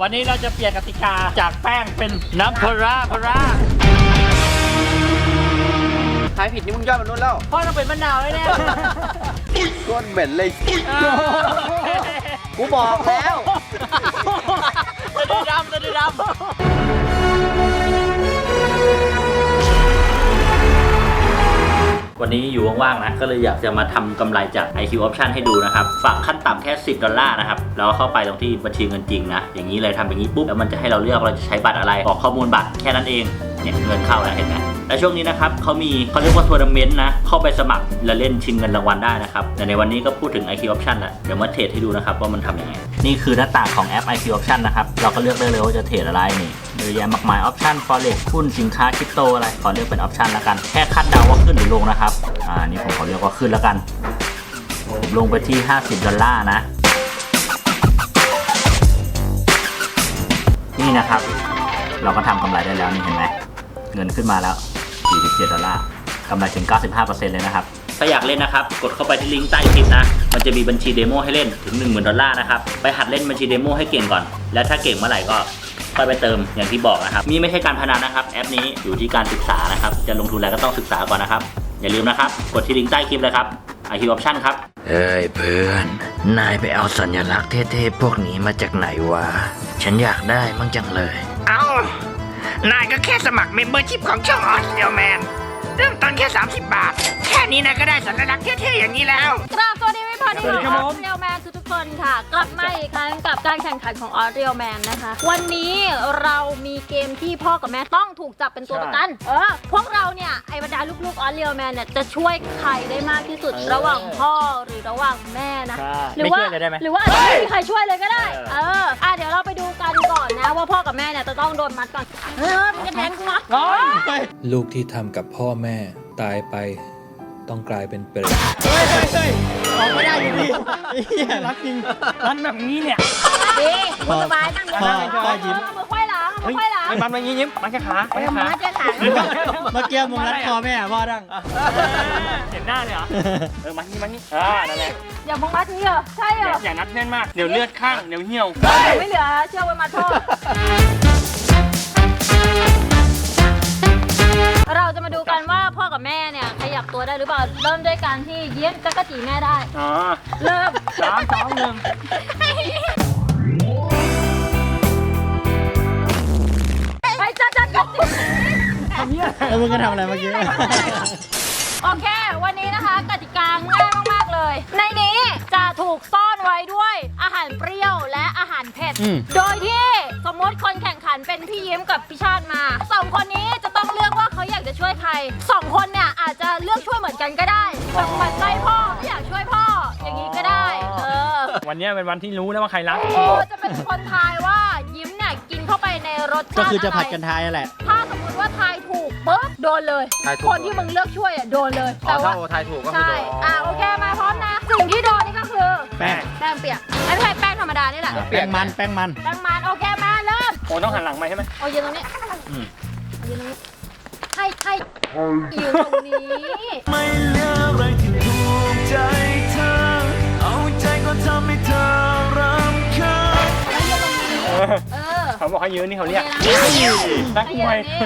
วันนี้เราจะเปลี่ยนกติกาจากแป้งเป็นน้ำพราพราทายผิดนี่มึงยอดมนุษย์แล้วพ่อต้องเป็นมะนาวแน่โคตรเหม็นเลย กูบอกแล้ว ๆจะได้ดำจะได้ดำ วันนี้อยู่ว่างๆนะ ก็เลยอยากจะมาทำกำไรจาก IQ Option ให้ดูนะครับ ฝากขั้นต่ำแค่ 10 ดอลลาร์นะครับ แล้วเข้าไปตรงที่บัญชีเงินจริงนะ อย่างนี้เลยทำอย่างนี้ปุ๊บ แล้วมันจะให้เราเลือกเราจะใช้บัตรอะไรบอกข้อมูลบัตรแค่นั้นเอง เนี่ยเงินเข้าแล้วเห็นไหม และช่วงนี้นะครับเขามีเขาเรียกว่าทัวร์นาเมนต์นะ เข้าไปสมัครและเล่นชิงเงินรางวัลได้นะครับ แต่ในวันนี้ก็พูดถึง IQ Option แหละเดี๋ยวมาเทรดให้ดูนะครับว่ามันทำยังไง นี่คือหน้าต่างของแอป IQ Option นะครับ เราก็เลือกได้เลยว่าจะเทรดอะไรนี่เยอะแยะมากมาย Option Forex หุ้นสินค้าคริปโตอะไรขอเลือกเป็น Option แล้วกันแค่คาดเดาว่าขึ้นหรือลงนะครับอ่านี่ผมขอเลือกว่าขึ้นแล้วกันลงไปที่ 50ดอลลาร์นะ นี่นะครับ เราก็ทำกำไรได้แล้วนี่เห็นไหมเงินขึ้นมาแล้ว 47ดอลลาร์กำไรถึง 95%เลยนะครับ ถ้าอยากเล่นนะครับ กดเข้าไปที่ลิงก์ใต้คลิปนะ มันจะมีบัญชีเดโมให้เล่นถึง 10,000 ดอลลาร์นะครับ ไปหัดเล่นบัญชีเดโมให้เก่งก่อน แล้วถ้าเก่งเมื่อไหร่ก็ค่อยไปเติมอย่างที่บอกนะครับ นี่ไม่ใช่การพนันนะครับ แอปนี้อยู่ที่การศึกษานะครับ จะลงทุนอะไรก็ต้องศึกษาก่อนนะครับ อย่าลืมนะครับ กดที่ลิงก์ใต้คลิปเลยครับ IQ Option ครับเอ้ยเพื่อน นายไปเอาสัญลักษณ์เท่ๆพวกนี้มาจากไหนวะ ฉันอยากได้มั่งจังเลย เอา นายก็แค่สมัครเมมเบอร์ชิพของช่องออสเดียแมนเริ่มต้นแค่ 30 บาท แค่นี้นายก็ได้สัญลักษณ์เท่ๆอย่างนี้แล้ว กราบสวัสดีพี่พอดีสวัสดีขครัอบงผมเรียวแมนทุกๆคนค่ะ กลับมาอีกครั้งกับการแข่งขันของออสเรียลแมนนะคะ วันนี้เรามีเกมที่พ่อกับแม่ต้องถูกจับเป็นตัวประกัน เออ พวกเราเนี่ย ไอ้บรรดาลูกๆออสเรียลแมนเนี่ยจะช่วยใครได้มากที่สุดเออระหว่างพ่อหรือระหว่างแม่นะใช่หรือว่าไม่ช่วยเลยได้ไหม หรือว่าอาจจะไม่มีใครช่วยเลยก็ได้ เออ กับแม่เนี่ยจะต้องโดนมัดก่อนเออมันจะแทงกูวะลูกที่ทำกับพ่อแม่ตายไปต้องกลายเป็นเปรตไม่ได้อยู่ดีรักจริง รักแบบนี้เนี่ย ดีมึงสบายนั่งพ่อพ่อยิ้ม มือควายหลังมือควายหลังมันมันยิ้มมันแค่ขามันแค่ขามันจะขาเมื่อกี้มึงรัดคอแม่พ่อดังเห็นหน้า เลยเหรอ เออมันนี่มันนี่อ่านั่นแหละอย่ามึงมัดนี้เหรอใช่เหรออย่านัดแน่นมาก เดี๋ยวเลือดข้าง เดี๋ยวเหี่ยว เดี๋ยวไม่เหลือเชื่อไว้มาโทษ เราจะมาดูกันว่าพ่อกับแม่เนี่ยขยับตัวได้หรือเปล่า เริ่มด้วยการที่เยี่ยมจักรจีแม่ได้ อ๋อเริ่ม สามสองหนึ่งไปจัดจัดจัดแล้วมึงก็ทำอะไรเมื่อกี้ โอเค วันนี้นะคะกติกาง่ายมากๆเลย ในนี้จะถูกซ่อนไว้ด้วยอาหารเปรี้ยวและอาหารเผ็ด อืม โดยที่สมมติคนแข่งขันเป็นพี่ยิ้มกับพี่ชาติมาสองคนนี้จะต้องเลือกว่าเขาอยากจะช่วยใครสองคนเนี่ยอาจจะเลือกช่วยเหมือนกันก็ได้แบบหมันไส้พ่อไม่อยากช่วยพ่ออย่างนี้ก็ได้เออวันนี้เป็นวันที่รู้แล้วว่าใครรัก โอ้จะเป็นคนทายว่ายิ้มเนี่ยกินเข้าไปในรสชาติก็คือจะผัดไรกันทายนั่นแหละ ถ้าสมมติว่าทายถูก ปุ๊บโดนเลย ทายถูก คนที่มึงเลือกช่วยอะโดนเลย อ๋อแต่ถ้าว่า โอทายถูกก็คือใช่ โดนอ่าโอเคมาพร้อมนะ สิ่งที่โดนนี่ก็คือแป้ง แป้งเปียกไม่ใช่แป้งธรรมดานี่แหละแป้งมันแป้งมัน แป้งมันโอเคมาเริ่มโอ้ต้องหันหลังไปใช่ไหมเอายืนตรงนี้อืม เอายืนตรงนี้ให้ให้ยืนตรงนี้ ไม่เหลืออะไรที่ถูกใจเธอ เอาใจก็ทำให้เธอรำคาญแล้วยืนตรงนี้เออ เขาบอกให้ยืนนี่เขาเรียกโอเคนะนักให้มยืนวยตรงนี้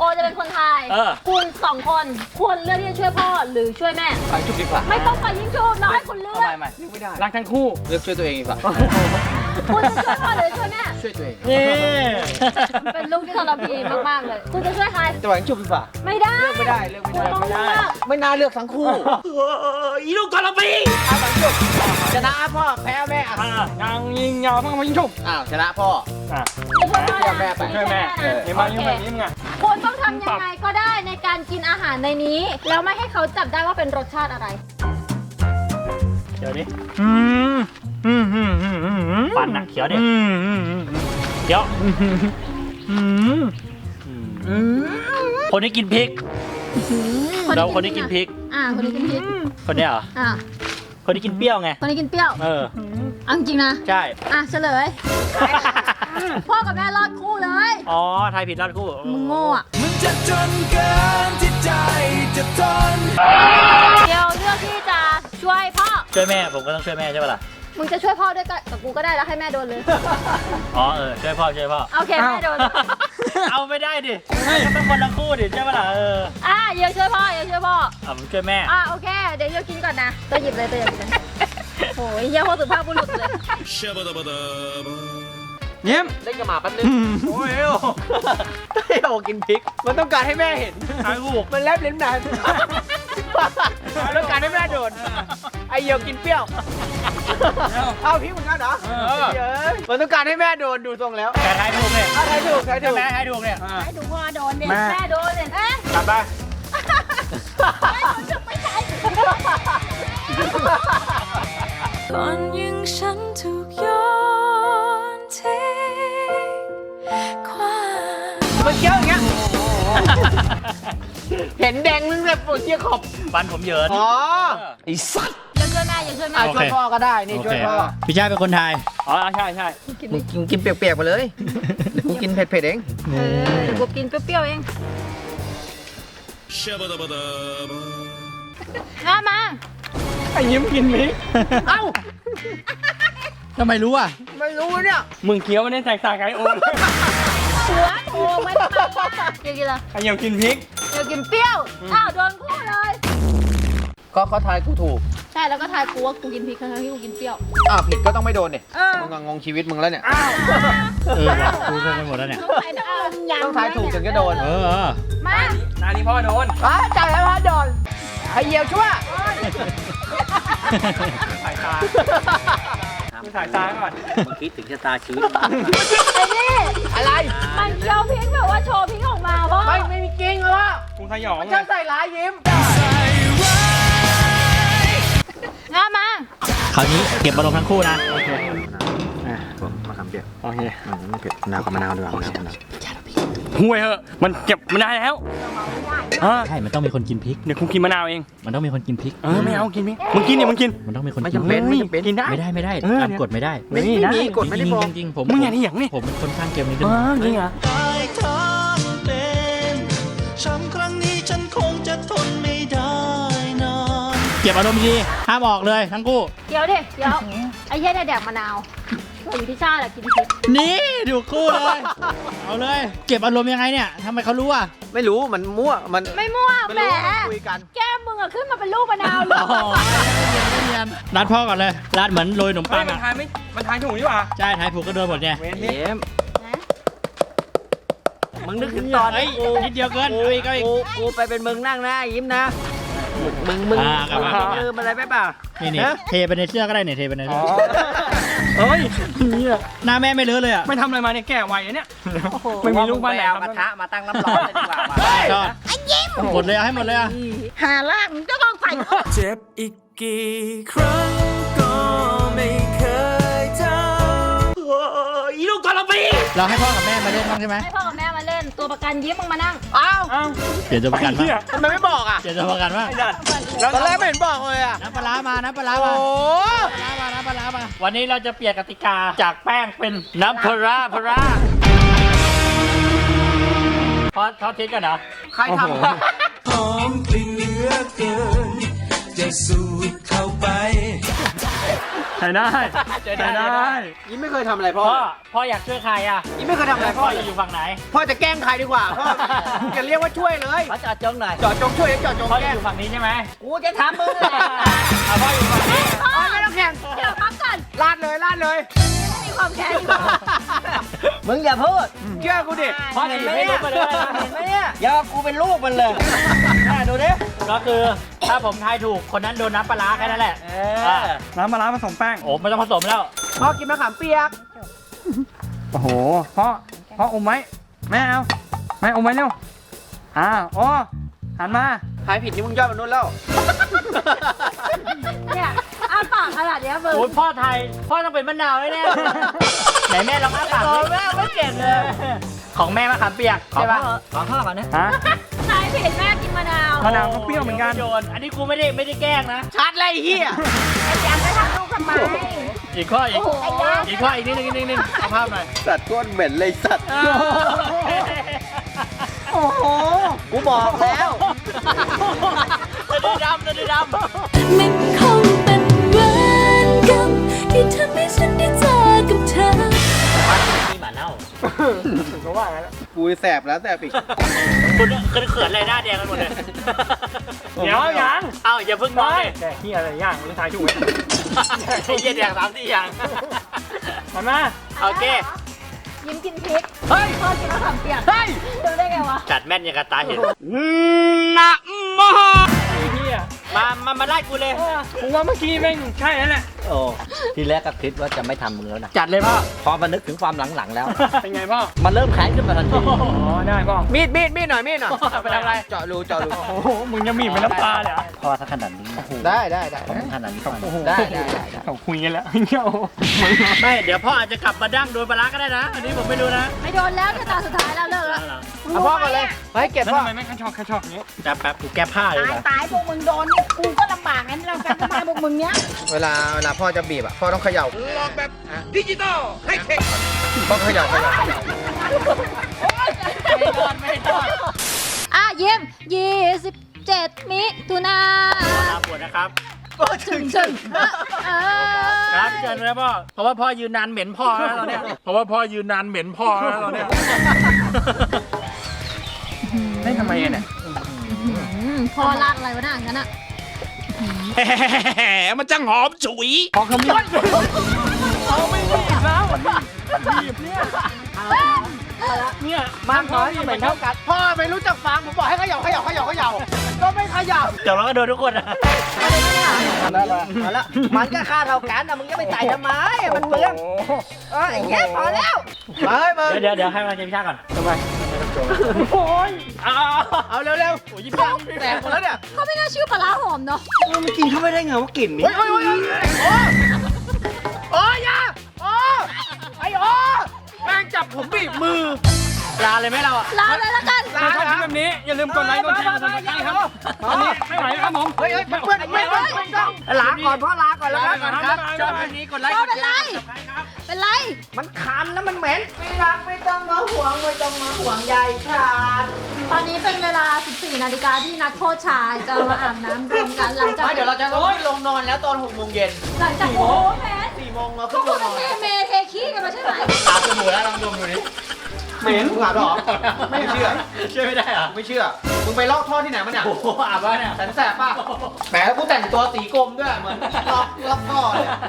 โอจะเป็นคนทาย เออ คุณสองคนควรเลือกที่จะช่วยพ่อหรือช่วยแม่ ไปจุกดีกว่าไม่ต้องไปยิงชูเราให้คุณเลือก ไม่ไม่เลือกไม่ได้รักทั้งคู่เลือกช่วยตัวเองดีกว่าคุณจะช่วยพ่อหรือช่วยแม่ ช่วยตัวเองเย้เป็นลูกที่ทรพีมากๆเลย คุณจะช่วยใคร จะหวังจุกดีกว่าไม่ได้เลือกไม่ได้เลือกไม่คุณได้ต้องเลือกไม่น่าเลือกทั้งคู่อีลูกทรพีเอาหวังจุกชนะพ่อแพ้แม่อะอะนางยิงยาวพังมายิงชุบอ้าวชนะพ่ออะช่วยพ่อช่วยแม่นะไปช่วยแม่ช่วยเห็นไหมยังแบบนี้มึงอะ คุณต้องทำยังไงก็ได้ในการกินอาหารในนี้ แล้วไม่ให้เขาจับได้ว่าเป็นรสชาติอะไร เดี๋ยวดิอืมอืมอืมอืมอืมฟันนะเขียวดิอืมอืมอืมเขียวอืมอืมคนที่กินพริกเราคนที่กินพริก อ่า คนที่กินพริก คนเนี้ยเหรอ อ่า คนที่กินเปรี้ยวไง คนที่กินเปรี้ยว เออเอาจริงๆนะ ใช่ อะเฉลย พ่อกับแม่รอดคู่เลย อ๋อไทยผิดรัดคู่มึงโง่อะมันจะจนเกินที่ใจจะทนเดียวเลือกที่จะช่วยพ่อ ช่วยแม่ผมก็ต้องช่วยแม่ใช่ปะล่ะ มึงจะช่วยพ่อด้วยกันกับกูก็ได้แล้วให้แม่โดนเลย อ๋อเออช่วยพ่อช่วยพ่อ โอเคแม่โดน เอาไม่ได้ดิก็เป็นคนละคู่ดิใช่ปะล่ะเอออะเดี๋ยวช่วยพ่อเดี๋ยวช่วยพ่อ อะผมช่วยแม่ อะโอเค เดี๋ยวเดี๋ยวกินก่อนนะตัวหยิบเลยตัวหยิบเลยโอ้ยเยี่ยมโคตรสุภาพบุรุษเลย เยี่ยมเล่นกับหมาแป๊บนึงโอ้ยโอ้ไอโอกินพริก มันต้องการให้แม่เห็นไอ้ลูกมันแลบลิ้นนานมันต้องการให้แม่โดนไอเหี่ยวกินเปรี้ยวเอาพริกเหมือนกันเหรอเยอะมันต้องการให้แม่โดนดูทรงแล้วแต่ทายถูกเนี่ยเอาใครถูกใครถูกแม่ให้ถูกเนี่ยให้ดูพ่อโดนเนี่ยแม่โดนเนี่ยเอ๊ะกลับไปก่อนยังฉันถูกโย้อนเทควา มมันเกี้ยวอย่างเงี้ย เห็นแดงนึงแบบปวดเจี๊ยขอบ ฟันผมเหยิน อ๋อไอ้สัตว์อย่าช่วยแม่อย่าช่วยแม่อะช่วยพ่อก็ได้ นี่ช่วยพ่อพี่ชายเป็นคนไทย อ๋อ ใช่ใช่มึงกินกินเปียกๆไปเลยเดี๋ยวกูกินเผ็ดๆเอง เออเดี๋ยวกูกินเปรี้ยวๆเอง มามาไอ้ยิ้มกินมิเอ้า ทำไมรู้อะ ไม่รู้เนี่ยมึงเคี้ยวไม่ได้แตกต่างไงโอนหัวโอ้ไม่ทำไมอะเดี๋ยวกินอะไรไอ้เหี่ยวกินพริกเดี๋ยวกินเปรี้ยว อ้าวโดนคู่เลย ก็เขาทายกูถูก ใช่แล้วก็ทายกูว่ากูกินพริกทั้งๆที่กูกินเปรี้ยวอ้าวผิดก็ต้องไม่โดนเนี่ยเออ มึงอะงงชีวิตมึงแล้วเนี่ย เออว่ะคุยกันหมดแล้วเนี่ย ต้องใส่น้ำมันยางต้องทายถูกถึงจะโดนเออเออมานานี้พ่อโดนอะจ่ายแล้วพะโดนไอ้เหี่ยวชั่ว สายตา ดูสายตาก่อนมึงคิดถึงชะตาชีวิตไอ้นี่อะไรมันเคี้ยวพริกแบบว่าโชว์พริกออกมาเพราะไม่ไม่มีจริงเหรอกูสยองมันเลช่ายงใส่ร้ายยิ้มงามาคราวนี้เก็บอารมณ์ทั้งคู่นะมะขามเปียกโอเคอืมไม่เผ็ดมะนาวกับมะนาวดีกว่ามะนาวมะนาวห่วยเหอะมันเก็บมานานแล้ว อะใช่ มันต้องมีคนกินพริก เดี๋ยวกูกินมะนาวเอง มันต้องมีคนกินพริก เออไม่เอากินพริกมึงกินเนี่ยมึงกิน มันต้องมีคนไม่กินจำเป็นฮ้ยกินได้ ไม่ได้ไม่ได้เออตามกฎไม่ได้ไม่ไม่มีกฎไม่ได้บอกจริงๆจริงๆผมมึงอย่าเถียงนี่ผมเป็นคนสร้างเกมนี้เอขึ้นมาอจริงเหรอได้ทำเป็นช้ำครั้งนี้ฉันคงจะทนไม่ได้นาน เก็บอารมณ์ดีห้ามออกเลยทั้งคู่เคี้ยวดิเคี้ยวไอ้เหี้ยเนี่ยแดกมะนาว ส่วนอยู่ที่ชาแหละกินพริกนี่ดูคู่เลย เอาเลย เก็บอารมณ์ยังไงเนี่ยทำไมเขารู้อะ ไม่รู้มันมั่วมันไม่มั่วไม่แหมรู้ว่าคุยกัน แก้มมึงอะขึ้นมาเป็นลูกมะนาวเลยโอ้โหไม่เนียนรัดพ่อก่อนเลยรัดเหมือนโรยขนมเฮ้ปัยงมันอะทายไม่ มันทายถูกนี่หว่าใช่ทายผูกก็โดนหมดเนี่ยเว้นเยี่ยมนะมึงนึกถึงตอนเฮ้ยนิดเดียวเกินเอาอีกเอาอีก กูกูไปเป็นมึงนั่งนะยิ้มนะมึงมึงอ่ากลับมากลับมาลืมอะไรไปเปล่านี่นี่ฮะเทไปในเสื้อก็ได้เนี่ยเทไปในอ๋เสื้ออ เฮ้ยเนี่ยหน้าแม่ไม่เลอะเลยอะไม่ทำอะไรมาเนี่ยแก่ไวอะเนี่ยโอ้โหไม่มีลูกบ้านไหนเอาทำกระทะมาตั้งน้ำร้อนเลยดีกว่าว่ะชอบหมดเลยเอาให้หมดเลยอะหาลากมึงก็ต้องใส่เจ็บอีกกี่ครั้งก็ไม่เคยเท่าเราให้พ่อกับแม่มาเล่นบ้างใช่ไหมให้พ่อกับแม่มาเล่นตัวประกันยิ้มมึงมานั่งอ้าว เอ้าเปลี่ยนตัวประกันไอ้เหี้บ้างยทำไมไม่บอกอะเปลี่ยนตัวประกันบ้างไอ้สัตว์ตอนแรกไม่เห็นบอกเลยอะน้ำปลาร้ามาน้ำปลาร้าโอ้มาโหน้ำปลาร้ามาน้ำปลาร้ามาวันนี้เราจะเปลี่ยนกติกาจากแป้งเป็นน้ำปลาร้าปลาร้าพอทอดทิ้งกันเหรอใครทำหอมกลิ่นเหลือเกินจะสูดเข้าไป ใช้ได้ใช้ได้ ยิ้มไม่เคยทำอะไรพ่อพ่อพ่ออยากช่วยใครอะยิ้มไม่เคยทำอะไรพ่พ่ออจะอยู่ฝั่งไหน พ่อจะแกล้งใครดีกว่าพ่ออย่าเรียกว่าช่วยเลยพ่อจะจงหน่อยเจาะจงช่วยหรือเจาะจงพ่อแกจะล้องยู่ฝั่งนี้ใช่ไหมกูจะทำมึงแหละอะพ่ออยู่ฝั่งนี้พ่อไม่ต้องแข่งเดี๋ยวพักก่อนลาดเลยลาดเลยไม่มีความแค้นอยู่มึงอย่าพูดเชื่อกูดิพ่อจะไม่รู้ไปเลยนะเห็นไหมเนี่ยอย่ากูเป็นลูกมันเลยน่าดูดิ ก็คือถ้าผมทายถูกคนนั้นโดนน้ำปลาร้าแค่นั้นแหละอะน้ำมะระผสมแป้ง โอ้ไม่ต้องผสมแล้ว พ่อกินมะขามเปียก โอ้โหพ่อพ่ออมไว้แม่เอาแม่อมไว้เร็วอ่าอ๋อหันมา ทายผิดนี่มึงยอดมนุษย์แล้ว เนี่ยอ้าปากขนาดเนี้ยมึงโอ้ยพ่อไทย พ่อต้องเป็นมะนาวแน่ๆไหนแม่ลองอ้าปากดิแม่ไม่เก่งเลย ของแม่มะขามเปียกใช่ปะของพ่อก่อนนะฮะนายผิดแม่กินมะนาว มะนาวก็เปรี้ยวเหมือนกันโยนอันนี้กูไม่ได้ไม่ได้แกล้งนะ ชัดเลยไอ้เฮียอยากไปทำลูกทำไมอีกข้ออีกโอ้โหอีกข้ออีกนิดนึงอีกนิดนึงเอาภาพหน่อยสัตว์ก้นเหม็นเลยสัตว์โอ้โหกูบอกแล้วจะดูดำจะดูดำมันคงเป็นเวรกรรมที่ทำให้ฉันได้เจอกับเธอนี่หมาเน่าก็ว่างั้นปูแสบแล้วแสบอีก คุณเขินๆอะไรหน้าแดงกันหมดเลย เดี๋ยวยังเอ้าอย่าเพิ่งมองเลยแต่เฮียอะไรย่างไม่ทายถูกไอ้เหี้ยแดงสามสี่อย่างมันมาโอเค ยิ้มกินพริกเฮ้ยพ่อกินมะขามเปียกเฮ้ยดูได้ไงวะ จัดแม่นยังกับตาเห็นนะโมเฮีย มา มา มาไล่กูเลย ผมว่าเมื่อกี้แม่งใช่แล้วแหละ โอ้ทีแรกก็คิดว่าจะไม่ทำมึงแล้วนะจัดเลยพ่อ พอมานึกถึงความหลังๆแล้ว เป็นไงพ่อ มันเริ่มแข็งขึ้นมาทันที อ๋อ ได้พ่อ มีดมีดมีดหน่อยมีดหน่อยไปทำอะไร เจาะรูเจาะรู โอ้โห มึงจะมีดเป็นน้ำปลาเลยเหรอพอถ้าขนาดนี้นะได้ได้ได้พอขนาดนี้ก่อนได้ได้ได้ เขาคุยกันแล้วเงี้ยไม่ เดี๋ยวพ่ออาจจะกลับมาดั้งโดนปลาร้าก็ได้นะ อันนี้ผมไม่รู้นะ ไม่โดนแล้วเนี่ยตาสุดท้ายแล้วเลิกแล้ว เอา พ่อก่อนเลยเฮ้ยเก็บแล้วพ่อทำไมไม่กระชอกกระชอกอย่างนี้จับแป๊บกูแก้ผ้าเลยตายนะตายพวกมึงโดนเนี่ยกูก็ลำบากงั้นเรากันทำไมพวกมึงเนี้ยเวลาเวลาพ่อจะบีบอะพ่อต้องเขย่าลองแบบดิจิตอลให้เทคต้องเขย่าเขย่าเขย่าไม่รอดไม่รอดอะเยี่ยมยี่สิบเจ็ดมิถุนาลาปวดนะครับถึงถึงเออครับเชิญเลยพ่อเพราะว่าพ่อยืนนานเหม็นพ่อแล้วตอนเนี้ยเพราะว่าพ่อยืนนานเหม็นพ่อแล้วตอนเนี้ยได้ ทำไมอะเนี่ยอืมพอลากอะไรวะน่ะงั้นอะมันจังหอมฉุยพอขมิ้นเอาไม่บีบแล้วบีบเนี่ยเนี่ยมากน้อยก็เหมือนเท่ากันพ่อไม่รู้จักฟังผมบอกให้เขย่าเขย่าเขย่าเขย่าก็ไม่เขย่าเดี๋ยวเราก็โดนทุกคนนะได้ละมาละมันก็ค่าเท่ากันนะมึงจะไปใส่ทำไมมันเปลืองเอออย่างเงี้ยพอแล้วมาเฮ้ยมึงเดี๋ยวเดี๋ยวให้มาเจมิชาก่อนทำไม โอ้ยเอาเอาเร็วเร็วโอ้ยยิ้มแย้มแตกหมดแล้วเนี่ยเขาไม่น่าชื่อปลาร้าหอมเนาะมันกินเข้าไม่ได้ไงว่ากลิ่นนี้เฮ้ยเฮ้ยเฮ้ยโอ้โอ้ยอยาโอ้ไอ้โอ้แม่งจับผมบีบมือลาเลยไหมเราอะลาเลยละกันถ้าชอบคลิปแบบนี้อย่าลืมกดไลค์กดแชร์กดซับสไครต์ครับอันนี้ไม่ไหวครับผมเฮ้ยเพื่อนเพื่อนเพื่อนลาก่อนพ่อลาก่อนแล้วกันครับชอบคลิปนี้กดไลค์พ่กดเป็นแชไรร์ เป็นไร มันคันแล้วมันเหม็นไม่รักไม่ต้องมาห่วงไม่ต้องมาห่วงใยฉันตอนนี้เป็นเวลา 14 นาฬิกาที่นักโทษชายจะมาอาบน้ำรวมกันหลังจากเดี๋ยวเราจะลงนอนแล้วตอนหกโมงเย็นหลังจากโอ้โหแพทสี่โมงเราทุขึ้กนคลนงนอนเทเมเทขี้กันมาใช่ไหมตาสบู่แล้วลองดมดูดิเหม็นมึงอาบหรอ ไม่เชื่อ เชื่อไม่ได้เหรอไม่เชื่อ มึงไปลอกท่อที่ไหนมาเนี่ยโอ้โหอาบแล้วเนี่ย แสนแสบป่ะแหมแล้วกูแต่งตัวสีกรมด้วยเหมือนลอกลอกท่อเลย